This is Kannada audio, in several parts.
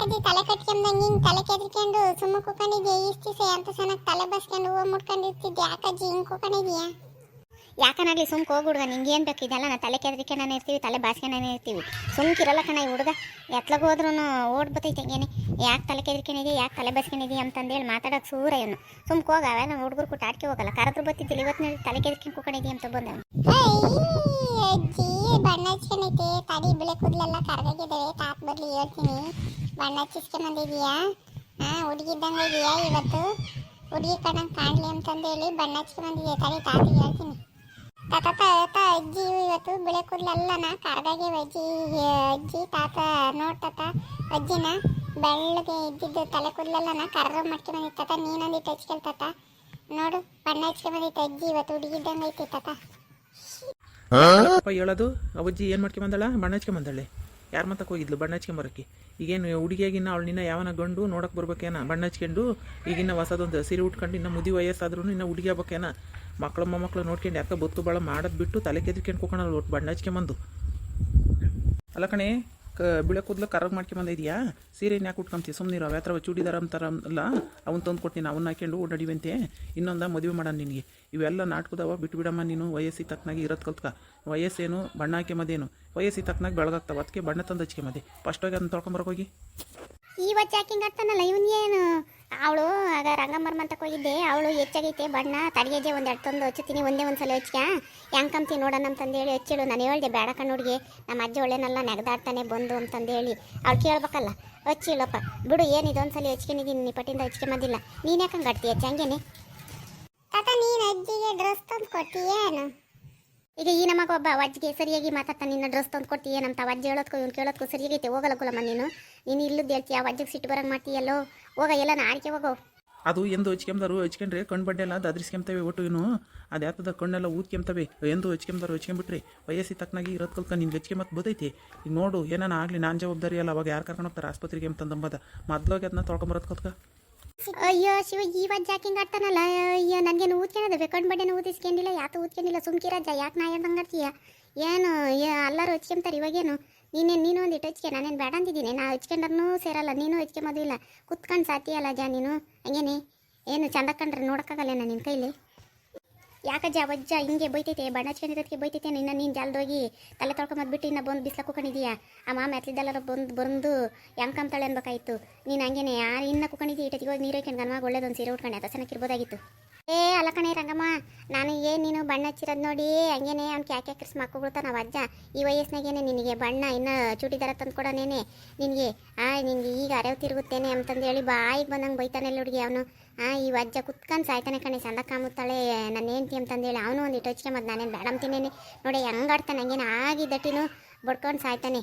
ಯಾಕಜ್ಜಿ ತಲೆ ಕಟ್ಕೊಂಡಂಗೆ ಹಿಂಗ್ ತಲೆ ಕೆದ್ಕೊಂಡು ಸುಮ್ಮ ಕೂಕೊಂಡಿದ್ಯಾ ದಿವಸ ಅಂತ ಚೆನ್ನಾಗಿ ತಲೆ ಬಸ್ಕೊಂಡು ಹೂವು ಮುಟ್ಕೊಂಡಿರ್ತಿದ್ದೆ ಯಾಕಜ್ಜಿ ಹಿಂಗ್ ಕೂಕೊಂಡಿದ್ಯಾ ಯಾಕನಾಗ್ಲಿ ಸುಮ್ಕ ಹೋಗಿ ಹುಡುಗ ನಿಂಗೆ ಏನು ಬೇಕು? ಇದೆಲ್ಲ ನಾ ತಲೆ ಕೆದ್ರಿಕೆನೇ ಇರ್ತೀವಿ ತಲೆ ಬಾಸ್ಕೊಂಡೇ ಇರ್ತೀವಿ. ಸುಮ್ಕಿರಲ್ಲ ಕಣ ಈ ಹುಡುಗ. ಎತ್ಲಗ ಹೋದ್ರೂ ಓಡ್ ಬತ್ತೈತೆ ಹಂಗೇನೆ. ಯಾಕೆ ತಲೆ ಕೆದ್ರಿಕೊಂಡಿದ್ಯಾ? ಯಾಕೆ ತಲೆ ಬಸ್ಕೊಂಡಿದ್ಯಾ ಅಂತಂದೇಳಿ ಮಾತಾಡೋಕೆ ಸೂರ ಇವನು. ಸುಮ್ ಹೋಗ ನಮ್ಮ ಹುಡುಗರು ಕೂಟ ಆಡ್ಕೆ ಹೋಗಲ್ಲ. ಕರೆದ್ರು ಬತ್ತಿದ್ದಿಲ್ಲ ಇವತ್ತಿನ ತಲೆ ಕೆದ್ರಿಕೊಂಡು ಕೂಕೊಂಡಿದ್ದಿ ಅಂತ ಬಂದ ಏಯ್, ಅಜ್ಜಿ. ಬಣ್ಣ ಹಚ್ಕೊಂಡೈತೆ. ತಡಿ ಬಿಳೆ ಕೂದಲೆಲ್ಲ ಕರ್ಗಾಗಿದ್ದಾವೆ ತಾತ್ ಬರ್ಲಿ ಹೇಳ್ತೀನಿ. ಬಣ್ಣ ಹಚ್ಚಿಸ್ಕೊಂಬಂದಿದ್ಯಾ? ಹಾ ಹುಡುಗಿದ್ದಂಗೆ ಇದೆಯಾ ಇವತ್ತು? ಹುಡುಗಿ ಕಣಂಗೆ ಕಾಣ್ಲಿ ಅಂತಂದೇಳಿ ಬಣ್ಣ ಹಚ್ಕೊಂಬಂದಿದ್ಯಾ? ತಡಿ ತಾತ ಹೇಳ್ತೀನಿ. ತಾತ ತಾತ ಅಜ್ಜಿ, ಇವತ್ತು ಬಿಳೆ ಕೂದಲೆಲ್ಲನ ಕರ್ಗಾಗಿವೆ ಅಜ್ಜಿ. ಅಜ್ಜಿ, ತಾತ ನೋಡ್ತಾತ ಅಜ್ಜಿನ ಬೆಳ್ಳಗೆ ಇದ್ದಿದ್ದು ತಲೆ ಕೂದಲೆಲ್ಲನ ಕರ್ರ ಮಾಡ್ಕೊಂಬಂದಿತ್ತು ತಾತ ನೀನೊಂದಿಟ್ಟು ಹಚ್ಕೊಳ್ತಾತ ನೋಡು, ಬಣ್ಣ ಹಚ್ಕೊಂಬಂದಿತ್ತು ಅಜ್ಜಿ ಇವತ್ತು ಹುಡುಗಿದ್ದಂಗೆ ಐತಿ, ತಾತ. ಅಪ್ಪ ಹೇಳೋದು ಅವಜ್ಜಿ ಏನು ಮಾಡ್ಕೊಂಬಂದಳ ಬಣ್ಣ ಹಚ್ಕೊಂಬಂದಳೆ ಯಾರ ಮತ್ತಕ್ಕೆ ಹೋಗಿದ್ಲು ಬಣ್ಣ ಹಚ್ಕೊಂಡ್ ಬರೋಕೆ? ಈಗೇನು ಹುಡುಗಿಯಾಗಿನ್ನ ಅವಳು ನಿನ್ನ ಯಾವನ ಗಂಡು ನೋಡಕ್ಕೆ ಬರ್ಬೇಕೇನ? ಬಣ್ಣ ಹಚ್ಕೊಂಡು ಈಗಿನ್ನ ಹೊಸದೊಂದು ಸೀರೆ ಉಟ್ಕೊಂಡು ಇನ್ನ ಮುದಿ ವಯಸ್ಸಾದ್ರೂ ಇನ್ನು ಹುಡುಗಿ ಆಗ್ಬೇಕೇನ? ಮಕ್ಕಳು ಮೊಮ್ಮಕ್ಕಳು ನೋಡ್ಕೊಂಡು ಯಾಕೆ ಬತ್ತು ಭಾಳ ಮಾಡದ್ ಬಿಟ್ಟು ತಲೆ ಕೂಕೊಂಡಲ್ಲ ಒಟ್ಟು ಬಣ್ಣ ಹಚ್ಕೊಂಬಂದು ಅಲ್ಲ ಕಣೆ ಕ ಬಿಳೆ ಕೂದಲು ಕರಗ್ ಮಾಡ್ಕೊಂಬಂದಿದ್ಯಾ ಸೀರೆನ ಯಾಕೆ ಉಟ್ಕೊಂತೀವಿ ಸುಮ್ಮನಿರೋ ಯಾವ ಥರ ಚೂಡಿದಾರ ಅಂತಾರ ಅಲ್ಲ ಅವನ್ನ ತಂದು ಕೊಡ್ತೀನಿ, ಅವನ್ನ ಹಾಕೊಂಡು ಓಡಾಡಿವಂತೆ. ಇನ್ನೊಂದ ಮದುವೆ ಮಾಡೋಣ ನಿನಗೆ. ಇವೆಲ್ಲ ನಾಟಕದವ, ಬಿಟ್ಟು ಬಿಡಮ್ಮ ನೀನು. ವಯಸ್ಸಿಗೆ ತಕ್ಕನಾಗಿ ಇರೋದು ಕಲ್ತ್ಕ. ವಯಸ್ಸೇನು? ಬಣ್ಣ ಹಾಕ್ಯಮದೇನು ವಯಸ್ಸಿಗೆ ತಕ್ಕನಾಗಿ ಬೆಳಗಾಗ್ತಾವ. ಅದಕ್ಕೆ ಬಣ್ಣ ತಂದು ಹಚ್ಕೊಂಬದೆ ಫಸ್ಟಾಗಿ ಅದನ್ನ ತೊಳ್ಕೊಂಬರಕ್ಕೆ ಹೋಗಿ. ಇವತ್ತು ಯಾಕಿಂಗ್ ಇವನ್ ಇವನ್ಗೇನು ಅವಳು ಆಗ ರಂಗಮರ್ಮ ಅಂತ ಹೋಗಿದ್ದೆ ಅವಳು ಹೆಚ್ಚಾಗೈತೆ ಬಣ್ಣ ತಡಿಗೆಜೆ ಒಂದು ಎರಡು ತಂದು ಹಚ್ಚುತ್ತೀನಿ ಒಂದೇ ಒಂದು ಸಲ ಹಚ್ಕ ಹೆಂಗ್ ನೋಡೋಣ ಅಂತಂದೇಳಿ ಹಚ್ಚಿಳು. ನಾನು ಹೇಳಿದೆ ಬೇಡ ಕಣ್ಣುಡ್ಗೆ ನಮ್ಮ ಅಜ್ಜ ಒಳ್ಳೆನಲ್ಲ ನೆಗದಾಡ್ತಾನೆ ಬಂದು ಅಂತಂದೇಳಿ ಅವ್ಳು ಕೇಳ್ಬೇಕಲ್ಲ ಹಚ್ಚಿಳಪ್ಪ ಬಿಡು ಏನು ಇದೊಂದು ಸಲ ಹಚ್ಕೊಂಡಿದ್ದೀನಿ ನೀ ಪಟ್ಟಿಂದ ಹಚ್ಕೊಂಬಂದಿಲ್ಲ ನೀನು ಯಾಕಂಗೆ ಕಟ್ತೀಯ ಹಂಗೇನೆ? ತಾತ ನೀನು ಅಜ್ಜಿಗೆ ಡ್ರೆಸ್ ತಂದು ಕೊಟ್ಟಿಯೇನು ಈಗ ಈ ನಮಗ ಒಬ್ಬ ಅಜ್ಜಿಗೆ ಸರಿಯಾಗಿ ಮಾತಾಡ್ತಾನೆ ನಿನ್ನ ಡ್ರೆಸ್ ತಂದು ಕೊಡ್ತೀಯ ನಮ್ಮ ಅಜ್ಜಿ ಹೇಳೋದು ಇವ್ನು ಕೇಳೋದು ಸರಿಯಾಗೈತೆ ಹೋಗಲ್ಲ ಗುಲಮ್ಮ ನೀನು. ನೀನು ಇಲ್ಲದ್ದು ಹೇಳ್ತೀಯ ಆ ಅಜ್ಜಿಗೆ ಸಿಟ್ಟು ಬರಂಗೆ ಮಾಡ್ತೀಯಲ್ಲೋ? ಹೋಗ ಎಲ್ಲ ನಾಡಿಕೆ ಹೋಗೋ. ಅದು ಎಂದು ಹಚ್ಕೊಂಬಾರು ಹಚ್ಕೊಂಡ್ರೆ ಕಣ್ಣು ಬಡ್ಡೆ ಎಲ್ಲ ದಾದ್ರಿಸ್ಕೊಂತವೆ ಒಟ್ಟು ಏನು ಅದು ಯಾತದ ಕಣ್ಣೆಲ್ಲ ಊದ್ಕೊಂತವೆ ಎಂದು ಹಚ್ಕೊಂಬಾರು ಹಚ್ಕೊಂಬಿಟ್ರಿ ವಯಸ್ಸಿ ತಕ್ಕನಾಗಿ ಇರೋದು ಕಲ್ಕ ನಿನ್ಗೆ ಹಚ್ಕೊಂಬತ್ ಬದೈತಿ. ಈಗ ನೋಡು ಏನಾನ ಆಗಲಿ ನಾನು ಜವಾಬ್ದಾರಿ ಅಲ್ಲ ಅವಾಗ ಯಾರು ಕರ್ಕೊಂಡು ಹೋಗ್ತಾರೆ? ಆಸ್ಪತ್ರೆಗೆ ಅಂತಂದಂಬದ ಮೊದ್ಲೋಗಿ ಅದನ್ನ ತೊಳ್ಕೊಂಬರೋದು ಕಲ್ಕ ಅಯ್ಯೋ ಶಿವ ಈ ಒಂದು ಜಾಕಿಂಗ್ ಆಡ್ತಾನಲ್ಲ? ಅಯ್ಯೋ ನನಗೇನು ಊದ್ಕೊಂಡಿದೆ ಕಣ್ಣು ಬಡ್ಡೆನ ಊದಿಸ್ಕೊಂಡಿಲ್ಲ ಯಾತು ಊದ್ಕೊಂಡಿಲ್ಲ ಸುಮ್ಕಿರಜ್ಜ ಯಾಕೆ ನಾ ಹೇಳ್ದಂಗೆ ಆಡ್ತೀಯ? ಏನು ಎಲ್ಲರೂ ಹಚ್ಕೊಂತಾರೆ ಇವಾಗೇನು. ನೀನೇನು ನೀನು ಒಂದಿಟ್ಟು ಹಚ್ಕೆ, ನಾನೇನು ಬೇಡ ಅಂತಿದ್ದೀನಿ. ನಾ ಹಚ್ಕೊಂಡ್ರೂ ಸೇರಲ್ಲ, ನೀನು ಹಚ್ಕೊಂಬೋದು ಇಲ್ಲ. ಕುತ್ಕೊಂಡು ಸಾತಿಯಲ್ಲ ಜಾ ನೀನು. ಹಂಗೇನೆ? ಏನು ಚಂದ ಕಂಡ್ರೆ ನೋಡೋಕ್ಕಾಗಲ್ಲ ನಿನ್ನ ಕೈಲಿ? ಯಾಕಜ್ಜ ಅವಜ್ಜ ಹಿಂಗೆ ಬೈತೈತೆ, ಬಣ್ಣ ಹಚ್ಕೊಂಡಿರೋದಕ್ಕೆ ಬೈತೈತೆ ನಿನ್ನ ನೀನು ಹೋಗಿ ತಲೆ ತೊಳ್ಕೊಂಬದ್ಬಿಟ್ಟು ಇನ್ನ ಬಂದು ಬಿಸ್ಲಕ್ಕೆ ಕುಕೊಂಡಿದೀಯಾ ಆ ಮಾಮ ಎತ್ಲಿದ್ದೆಲ್ಲರ ಬಂದು ಬಂದು ಹೆಂಗ್ ಕಂತಾಳೆ ಅನ್ಬೇಕಾಯಿತು. ನೀನು ಹಂಗೇನೆ? ಯಾರು ಇನ್ನ ಕುಕೊಂಡಿದ್ದೀ ಇಟ್ಟಿಗೆ ಹೋಗಿ ನೀರು ಹಾಕೊಂಡು ಒಳ್ಳೇದೊಂದು ಸೀರೆ ಉಟ್ಕೊಂಡೆ ಅದ ಚೆನ್ನಾಗಿರ್ಬೋದಾಗಿತ್ತು ಏ ಅಲಕಣೆ ಕಣೆ ರಂಗಮ್ಮ. ನಾನು ಏನು ನೀನು ಬಣ್ಣ ಹಚ್ಚಿರೋದು ನೋಡಿ? ಹಂಗೇನೆ ಅವ್ನು ಕ್ಯಾಕೆ ಕ್ರಿಸ್ ಮಕ್ಕಳು ನಾವು ಅಜ್ಜ. ಈ ವಯಸ್ಸಿನಾಗೇನೆ ನಿನಗೆ ಬಣ್ಣ ಇನ್ನು ಚೂಟಿದಾರ ತಂದು ಕೊಡೋನೇನೆ. ನಿನಗೆ, ಆ, ನಿನಗೆ ಈಗ ಅರೆವು ತಿರುಗುತ್ತೇನೆ ಅಂತಂದು ಹೇಳಿ ಬಾಯಿಗೆ ಬಂದಂಗೆ ಬೈತಾನೆ ಹುಡುಗಿ ಅವನು. ಆ, ಈ ಅಜ್ಜ ಕುತ್ಕೊಂಡು ಸಾಯ್ತಾನೆ ಕಣೆ ಸಂದ ಕಾಮುತ್ತಾಳೆ, ನನ್ನ ಹೆಂಡ್ತಿ ಅಂತಂದೇಳಿ ಅವನು ಒಂದು ಇಟ್ಟು ಹಚ್ಕೊಂಬದ್ ನಾನೇನು ಬೇಡ ತಿನ್ನೇನೆ. ನೋಡಿ ಹೆಂಗಾಡ್ತಾನೆ ಹಂಗೇನು ದಟ್ಟಿನೂ ಬಡ್ಕೊಂಡು ಸಾಯ್ತಾನೆ.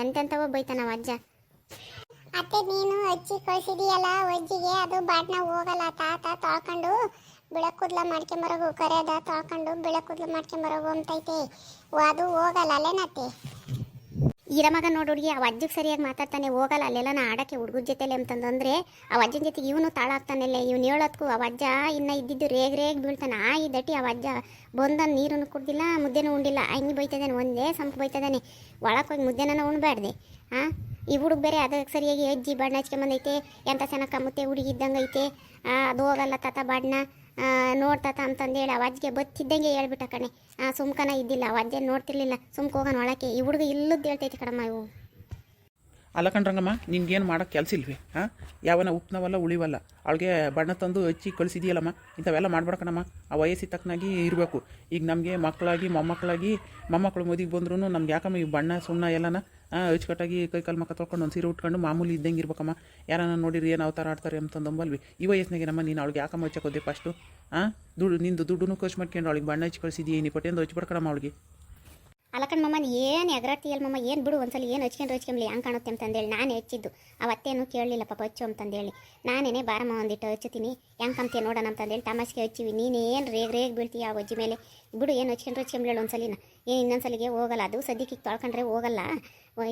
ಎಂತೆಂಥವೋ ಬೈತಾನೆ ಅಜ್ಜ. ಅತ್ತೆ, ನೀನು ಅಜ್ಜಿ ಕಳಿಸಿದೀಯಲ್ಲ ಅಜ್ಜಿಗೆ? ಅದು ಬಾಟ್ನ ಹೋಗಲ್ಲ, ತಾತ, ತೊಳ್ಕೊಂಡು. ಬಿಳ ಕೂದ್ಲ ಮಾಡ್ಕೊಂಬರೋಗು, ಕರೆಯದ ತೊಳ್ಕೊಂಡು ಬಿಳ ಕೂದ್ಲು ಮಾಡ್ಕೊಂಬರೋಗು ಅಂತೈತೆ. ಅದು ಹೋಗಲ್ಲ ಅಲ್ಲೇನತ್ತೆ ಇರ ಮಗ ನೋಡು ಹುಡುಗಿ ಆ ಅಜ್ಜಿಗೆ ಸರಿಯಾಗಿ ಮಾತಾಡ್ತಾನೆ, ಹೋಗಲ್ಲ. ಅಲ್ಲೆಲ್ಲ ನಾ ಆಡಕ್ಕೆ ಹುಡುಗರ ಜೊತೆಲೆ ಅಂತಂದ್ರೆ ಆ ಅಜ್ಜನ ಜೊತೆಗೆ ಇವನು ತಾಳ ಆಗ್ತಾನೆಲ್ಲ ಇವ್ನು ಹೇಳೋದ್ಕು ಆ ಅಜ್ಜ ಇನ್ನ ಇದ್ದಿದ್ದು ರೇಗ್ ರೇಗ್ ಬೀಳ್ತಾನೆ. ಆ ಅವ ಆ ಅಜ್ಜ ಬಂದ ನೀರನ್ನು ಕುಡ್ದಿಲ್ಲ, ಮುದ್ದೆನೂ ಉಂಡಿಲ್ಲ. ಹಂಗೆ ಬೈತದಾನೆ ಒಂದೇ ಸಂಪ್ ಬೈತದಾನೆ ಒಳಕ್ಕೆ ಹೋಗಿ ಮುದ್ದೆನ ಉಣ್ಬಾರ್ದೆ ಆ? ಈ ಹುಡುಗ ಬೇರೆ ಅದಕ್ಕೆ ಸರಿಯಾಗಿ ಅಜ್ಜಿ ಬಣ್ಣ ಹಚ್ಕೊಂಬಂದೈತೆ ಎಂತ ಚೆನ್ನಾಗಿ ಕಮ್ಮುತ್ತೆ ಐತೆ ಅದು ಹೋಗಲ್ಲ ತಾತ ಬಣ್ಣ ನೋಡ್ತಾತ ಅಂತಂದೇಳಿ ಹೇಳಿ ಅಜ್ಜಿಗೆ ಬತ್ತಿದ್ದಂಗೆ ಹೇಳ್ಬಿಟ್ಟ ಕಣೆ. ಆ, ಸುಮ್ಕನ ಇದ್ದಿಲ್ಲ, ಆ ಅಜ್ಜ ನೋಡ್ತಿರ್ಲಿಲ್ಲ. ಸುಮ್ಕ ಹೋಗೋಣ ಒಳಕ್ಕೆ. ಈ ಹುಡುಗ ಇಲ್ಲದ್ದು ಹೇಳ್ತೈತೆ ಕಣಮ್ಮ ಇವು. ಅಲ್ಲ ಕಣ್ರಂಗಮ್ಮ, ನಿನ್ಗೇನು ಮಾಡೋಕ್ಕೆ ಕೆಲಸ ಇಲ್ವಿ? ಹಾಂ ಯಾವನ ಉಪ್ನವಲ್ಲ, ಉಳಿವಲ್ಲ. ಅವಳಿಗೆ ಬಣ್ಣ ತಂದು ಹಚ್ಚಿ ಕಳಿಸಿದೆಯಲ್ಲಮ್ಮ? ಇಂಥವೆಲ್ಲ ಮಾಡ್ಬೇಕಣಮ್ಮ ಆ ವಯಸ್ಸಿಗೆ ತಕ್ಕನಾಗಿ ಇರಬೇಕು. ಈಗ ನಮಗೆ ಮಕ್ಕಳಾಗಿ, ಮೊಮ್ಮಕ್ಕಳಾಗಿ, ಮೊಮ್ಮಕ್ಕಳು ಮದುವೆಗೆ ಬಂದ್ರೂ ನಮ್ಗೆ ಯಾಕಮ್ಮ ಈ ಬಣ್ಣ, ಸುಣ್ಣ ಎಲ್ಲನ ಅಚ್ಚುಕಟ್ಟಾಗಿ ಕೈ ಕಾಲು ಮಕ್ಕ ತೊಳ್ಕೊಂಡು ಒಂದು ಸೀರೆ ಉಟ್ಕೊಂಡು ಮಾಮೂಲಿ ಇದ್ದಂಗೆ ಇರ್ಬೇಕಮ್ಮ. ಯಾರನ್ನ ನೋಡಿರಿ ಏನು ಅವತಾರ ಆಡ್ತಾರೆ ಅಂತಂದಂಬಲ್ವಿ ಈ ವಯಸ್ಸಿನಾಗೆ ನಮ್ಮ ನೀನು ಅವಳಿಗೆ ಯಾಕಮ್ಮ ಹಚ್ಚಕೋದೆ ಫಸ್ಟು ಹಾಂ ದುಡ್ಡು, ನಿಂದು ದುಡ್ಡು ಖರ್ಚು ಮಾಡ್ಕೊಂಡು ಅವಳಿಗೆ ಬಣ್ಣ ಹಚ್ಚಿ ಕಳಿಸಿದೀಯ ನೀ ಪಟ್ಟಿಂದ ಹಚ್ಬಿಡ್ಕಣಮ್ಮ ಅವಳಿಗೆ. ಅಲ್ಲಕಂಡ್ ಮಮ್ಮ ಏನು ಎಗರಾಡ್ತೀಯಲ್ಲ ಮಮ್ಮ ಏನು ಬಿಡು, ಒಂದ್ಸಲ ಏನು ಹಚ್ಕೊಂಡು ಹಚ್ಕೊಂಬ್ಲಿ ಹಂಗೆ ಕಾಣುತ್ತೆ ಅಂತಂದೇಳಿ ನಾನು ಹೆಚ್ಚಿದ್ದು. ಅವತ್ತೇನು ಕೇಳಲಿಲ್ಲ ಪಾಪ ಹಚ್ಚು ಅಂತಂದೇಳಿ ನಾನೇನೆ ಬಾರಮ್ಮ ಒಂದಿಟ್ಟು ಹಚ್ಚುತ್ತೀನಿ. ಹೆಂಗೆ ಕಂತೀಯ ನೋಡೋಣ ಅಂತಂದೇಳಿ ತಮಾಷೆಗೆ ಹಚ್ಚಿವಿ. ನೀನೇನು ರೇಗ್ ರೇಗ್ ಬೀಳ್ತೀಯ ಆ ಅಜ್ಜಿ ಮೇಲೆ? ಬಿಡು, ಏನು ಹಚ್ಕೊಂಡ್ರೆ ಹಚ್ಕೊಂಬ್ಲೇಳು ಒಂದ್ಸಲಿನ. ಏನು ಇನ್ನೊಂದ್ಸಲಿಗೆ ಹೋಗಲ್ಲ. ಅದು ಸದ್ಯಕ್ಕೆ ತೊಳ್ಕೊಂಡ್ರೆ ಹೋಗಲ್ಲ.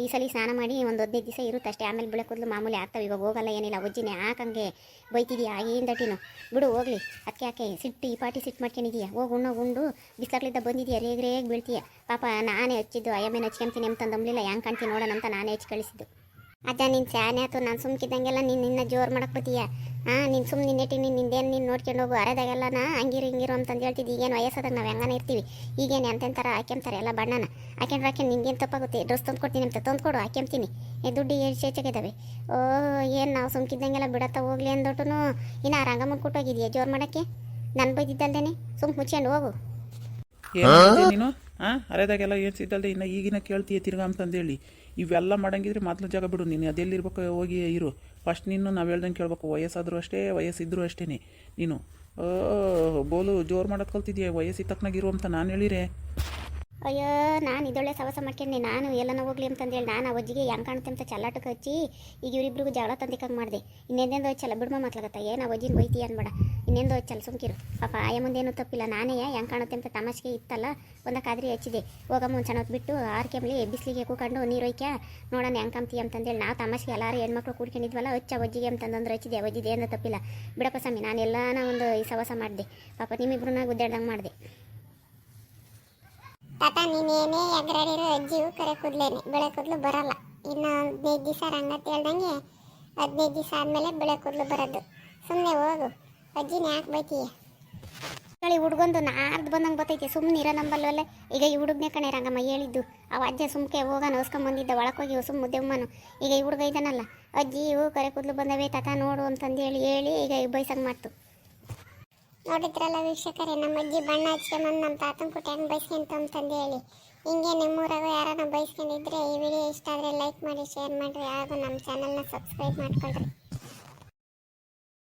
ಈ ಸಲ ಸ್ನಾನ ಮಾಡಿ ಒಂದು ಹದಿನೈದು ದಿವಸ ಇರುತ್ತೆ ಅಷ್ಟೇ. ಆಮೇಲೆ ಬಿಳೆ ಕೂದಲು ಮಾಮೂಲಿ ಆಗ್ತಾವೆ. ಇವಾಗ ಹೋಗಲ್ಲ, ಏನಿಲ್ಲ. ಒಜ್ಜಿನೇ ಹಾಕಂಗೆ ಬೈತಿದೀಯಾ ಆಗಿನ ದಟಿನು ಬಿಡು, ಹೋಗ್ಲಿ. ಅದಕ್ಕೆ ಯಾಕೆ ಸಿಟ್ಟು, ಈ ಪಾಟಿ ಸಿಟ್ಟು ಮಾಡ್ಕೊಂಡಿದೀಯ? ಹೋಗಿ ಉಣ್ಣೋ, ಉಂಡು. ಬಿಸ್ಲಾಗ್ಲಿದ್ದ ಬಂದಿದೀಯ, ರೇಗ್ ರೇಗ್ ಬೀಳ್ತೀಯ. ಪಾಪ ನಾನೇ ಹಚ್ಚಿದ್ದು, ಅಯ್ಯಮ್ಮನ ಹಚ್ಕೊಂತೀನಿ ಅಂತಂದಂಬ್ಲಿಲ್ಲ ಹೆಂಗೆ ಕಾಣ್ತೀನಿ ನೋಡೋಣ ಅಂತ ನಾನೇ ಹೆಚ್ಚು ಕಳಿಸಿದ್ದು. ಅಜ್ಜ ನಿನ್ನ ಸ್ಯಾನೆ ಆಯ್ತು ನಾನು ಸುಮ್ಕಿದ್ದಂಗೆಲ್ಲ ನೀನು ನಿನ್ನ ಜೋರು ಮಾಡಕ್ಕೆ ಬತ್ತೀಯ? ಹಾಂ ನೀನು ಸುಮ್ಮನೆ ನಿನ್ನೆಟ್ಟಿ ನೀನು ನಿಂದೇನು ನೀನು ನೋಡ್ಕೊಂಡು ಹೋಗು ಅರೆದಾಗೆಲ್ಲ ನಾ ಹಂಗಿರು ಹಿಂಗಿರು ಅಂತಂದು ಹೇಳ್ತಿದ್ದಿ. ಈಗೇನು ವಯಸ್ಸಾದಾಗ ನಾವು ಹೆಂಗಾನ ಇರ್ತೀವಿ? ಈಗೇನು ಎಂತೆಂಥರ ಹಾಕ್ಯಂತಾರೆ ಎಲ್ಲ ಬಣ್ಣನ. ಹಾಕ್ಯಂಡ್ರೆ ಹಾಕ್ಯಂಡು ನಿಂಗೇನು ತಪ್ಪಾಗುತ್ತೆ? ಡ್ರೆಸ್ ತಂದು ಕೊಡ್ತೀನಿ ಅಂತ ತಂದು ಕೊಡು ಹಾಕ್ಯಂತೀನಿ ದುಡ್ಡು ಹೆಚ್ಚಾಗಿದ್ದಾವೆ ಓ, ಏನು ನಾವು ಸುಮ್ಕಿದ್ದಂಗೆಲ್ಲ ಬಿಡತ್ತ ಹೋಗ್ಲಿ ಅಂದೊಟ್ಟು ಇನ್ನು ಆ ರಂಗಮ್ಮನ ಕೊಟ್ಟೋಗಿದ್ಯಾ ಜೋರು ಮಾಡೋಕ್ಕೆ? ನನ್ನ ಬೈದಿದ್ದಲ್ದೇನೆ. ಸುಮ್ ಮುಚ್ಕೊಂಡು ಹೋಗು. ನೀನು? ಹಾಂ ಅರೆದಾಗೆಲ್ಲ ಏನು ಸಿದ್ದಲ್ದೆ ಇನ್ನು ಈಗಿನ ಕೇಳ್ತೀಯ ತಿರ್ಗಾ ಅಂತಂದೇಳಿ ಇವೆಲ್ಲ ಮಾಡಂಗಿದ್ರೆ ಮೊದಲು ಜಾಗ ಬಿಡು, ನೀನು ಅದೆಲ್ಲಿರ್ಬೇಕು ಹೋಗಿ ಇರು. ಫಸ್ಟ್ ನೀನು ನಾವು ಹೇಳ್ದಂಗೆ ಕೇಳ್ಬೇಕು, ವಯಸ್ಸಾದರೂ ಅಷ್ಟೇ, ವಯಸ್ಸಿದ್ರು ಅಷ್ಟೇ ನೀನು, ಓ, ಬೋಲು ಜೋರು ಮಾಡೋದು ಕಲ್ತಿದ್ಯಾ ವಯಸ್ಸಿಗೆ ತಕ್ಕನಾಗಿರು ಅಂತ ನಾನು ಹೇಳಿರೆ. ಅಯ್ಯೋ, ನಾನು ಇದೊಳ್ಳೆ ಸವಸ ಮಾಡ್ಕೊಂಡೆ, ನಾನು ಎಲ್ಲನ ಹೋಗ್ಲಿ ಅಂತಂದೇಳಿ ನಾನು ಆ ಅಜ್ಜಿಗೆ ಹೆಂಗೆ ಕಾಣುತ್ತೆ ಅಂತ ಚಲ್ಲಾಟಕ್ಕೆ ಹಚ್ಚಿ, ಈಗ ಇವರಿಬ್ರಿಗೂ ಜಗಳ ತಂದಿಕ್ಕಂಗೆ ಮಾಡಿದೆ. ಇನ್ನೆಂದೆಂದು ಚಲ ಬಿಡ್ಮ ಮಾತ್ಲಾಗತ್ತ. ಏನು ಆ ಅಜ್ಜಿನ ಬೈತಿ ಅನ್ಬೇಡ ಇನ್ನೆಂದು ಚಲ ಸುಮ್ಕಿರು. ಪಾಪ ಆಯ ಮುಂದೇನು ತಪ್ಪಿಲ್ಲ. ನಾನೇ ಹೆಂಗೆ ಕಾಣುತ್ತೆ ಅಂತ ತಮಾಷೆಗೆ ಇತ್ತಲ್ಲ, ಒಂದು ಕಾದ್ರಿ ಹಚ್ಚಿದೆ. ಹೋಗಮ್ಮ ಒಂದು ಸಣ್ಣ ಬಿಟ್ಟು, ಆರು ಕೆಮ್ಲಿ ಬಿಸಿಲಿಗೆ ಕೂಕೊಂಡು ನೀರು ಒಯ್ಕ ನೋಡೋಣ ಹೆಂಗೆ ಕಾಮ್ತಿ ಅಂತಂದೇಳಿ ನಾವು ತಮಾಷೆಗೆ ಎಲ್ಲರೂ ಹೆಣ್ಮಕ್ಳು ಕೂಡ್ಕೊಂಡಿದ್ವಲ್ಲ, ಹಚ್ಚ ಅಜ್ಜಿಗೆ ಅಂತಂದ್ರೆ ಹಚ್ಚಿದೆ. ಅಜ್ಜಿದೆ ಏನು ತಪ್ಪಿಲ್ಲ. ಬಿಡಪ್ಪ ಸ್ವಾಮಿ, ನಾನು ಎಲ್ಲಾನ ಒಂದು ಈ ಸವಸ ಮಾಡಿದೆ. ಪಾಪ ನಿಮ್ಮಿಬ್ರನ್ನ ಗುದ್ದಾಡ್ದಂಗೆ ಮಾಡಿದೆ. ತಾತ ನೀನೇನೇ ಎಗರಾಡಿರೋ ಅಜ್ಜಿಯು ಕರೆ ಕೂದ್ಲೇನೆ, ಬೆಳೆ ಕೂದಲು ಬರಲ್ಲ. ಇನ್ನು ಹದಿನೈದು ದಿವಸ ರಂಗತ್ ಹೇಳ್ದಂಗೆ, ಹದಿನೈದು ದಿವಸ ಆದಮೇಲೆ ಬೆಳೆ ಕೂದಲು ಬರೋದು. ಸುಮ್ಮನೆ ಹೋಗು. ಅಜ್ಜಿನ ಯಾಕೆ ಬೈತೀಯ? ಕಳಿ ಹುಡ್ಗೊಂದು ನಾರ್ದು ಬಂದಂಗೆ ಬತ್ತೈತಿ ಸುಮ್ಮನೆ ಇರೋ ನಂಬಲ್ವಲ್ಲ? ಈಗ ಈ ಹುಡುಗನೇ ಕಣೆ ರಂಗಮ್ಮ ಹೇಳಿದ್ದು. ಅವ ಅಜ್ಜ ಸುಮ್ಕೆ ಹೋಗ ನೋಸ್ಕೊಂಬಂದಿದ್ದ ಒಳಕೋಗಿ ಸುಮ್ಮ ಮುದ್ದೆಮ್ಮನು ಈಗ ಈ ಹುಡುಗ ಇದ್ದಾನಲ್ಲ ಅಜ್ಜಿ ಇವು ಕರೆ ಕೂದಲು ಬಂದವೆ ತಾತ ನೋಡು ಅಂತಂದು ಹೇಳಿ ಹೇಳಿ ಈಗ ಬೈಸಂಗೆ ಮಾಡ್ತು. ನೋಡಿದ್ರಲ್ಲ ವೀಕ್ಷಕರೇ, ನಮ್ಮ ಅಜ್ಜಿ ಬಣ್ಣ ಹಚ್ಕೊಂಬಂದು ನಮ್ಮ ತಾತನ ಪುಟ್ಟ ಹೆಂಗೆ ಬೈಸ್ಕೊಂತ ಅಂತಂದು ಹೇಳಿ. ಹಿಂಗೆ ನಿಮ್ಮೂರಾಗ ಯಾರನ್ನ ಬೈಸ್ಕೊಂಡಿದ್ರೆ ಈ ವಿಡಿಯೋ ಇಷ್ಟ ಆದರೆ ಲೈಕ್ ಮಾಡಿ ಶೇರ್ ಮಾಡಿರಿ, ಹಾಗೂ ನಮ್ಮ ಚಾನಲ್ನ ಸಬ್ಸ್ಕ್ರೈಬ್ ಮಾಡ್ಕೊಳ್ರಿ.